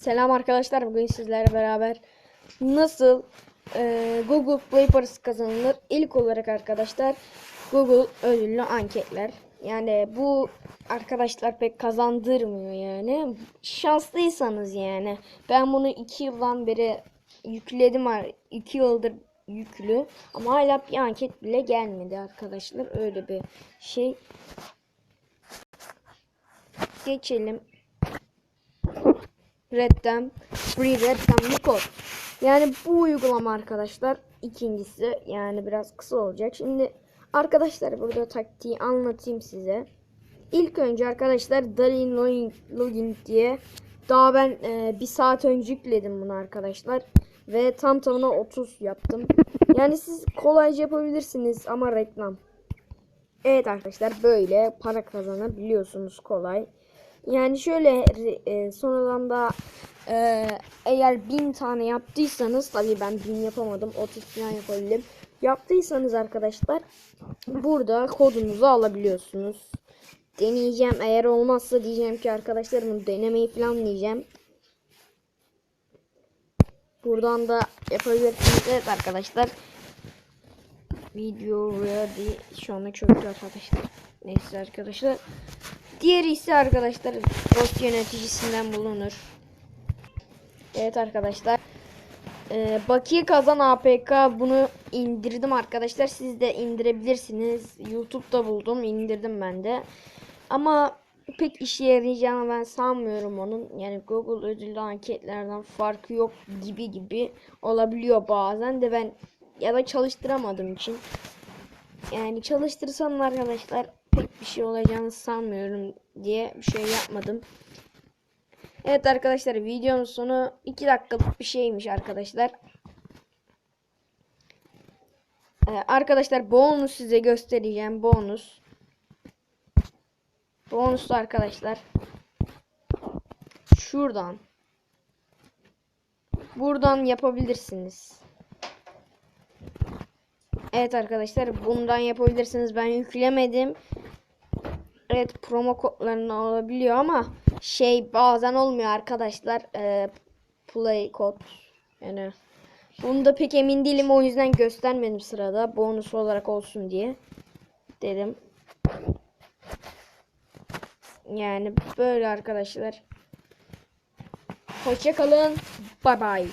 Selam arkadaşlar. Bugün sizlerle beraber nasıl e, Google Play parası kazanılır? İlk olarak arkadaşlar Google ödüllü anketler. Yani bu arkadaşlar pek kazandırmıyor yani. Şanslıysanız yani. Ben bunu 2 yıldan beri yükledim. 2 yıldır yüklü. Ama hala bir anket bile gelmedi arkadaşlar. Öyle bir şey. Geçelim. Redden Free Redden Code. Yani bu uygulama arkadaşlar ikincisi yani biraz kısa olacak. Şimdi arkadaşlar burada taktiği anlatayım size. İlk önce arkadaşlar Dalin Login, Login diye daha ben e, bir saat önce yükledim bunu arkadaşlar. Ve tam tamına 30 yaptım. Yani siz kolayca yapabilirsiniz ama reklam. Evet arkadaşlar böyle para kazanabiliyorsunuz kolay. Yani şöyle e, sonradan da e, eğer bin tane yaptıysanız tabii ben bin yapamadım 30 falan yapabildim. Yaptıysanız arkadaşlar burada kodunuzu alabiliyorsunuz. Deneyeceğim eğer olmazsa diyeceğim ki arkadaşlar denemeyi falan diyeceğim. Buradan da yapabilirsiniz evet arkadaşlar. Video ready şu anda çöktü arkadaşlar. Neyse arkadaşlar. Diğeri ise arkadaşlar dosya yöneticisinden bulunur. Evet arkadaşlar. Ee, Bakiye Kazan APK bunu indirdim arkadaşlar. Siz de indirebilirsiniz. YouTube'da buldum. indirdim ben de. Ama pek işe yarayacağını ben sanmıyorum onun. Yani Google ödüllü anketlerden farkı yok gibi gibi olabiliyor bazen de ben ya da çalıştıramadığım için. Yani çalıştırsam arkadaşlar pek bir şey olacağını sanmıyorum diye bir şey yapmadım. Evet arkadaşlar videonun sonu 2 dakikalık bir şeymiş arkadaşlar. Ee, arkadaşlar bonus size göstereceğim bonus. Bonuslu arkadaşlar. Şuradan. Buradan yapabilirsiniz. Evet arkadaşlar bundan yapabilirsiniz. Ben yüklemedim. Evet promo kodlarını alabiliyor ama şey bazen olmuyor arkadaşlar. Ee, play kod yani bunda pek emin değilim o yüzden göstermedim sırada bonus olarak olsun diye dedim. Yani böyle arkadaşlar. Hoşça kalın. Bye bye.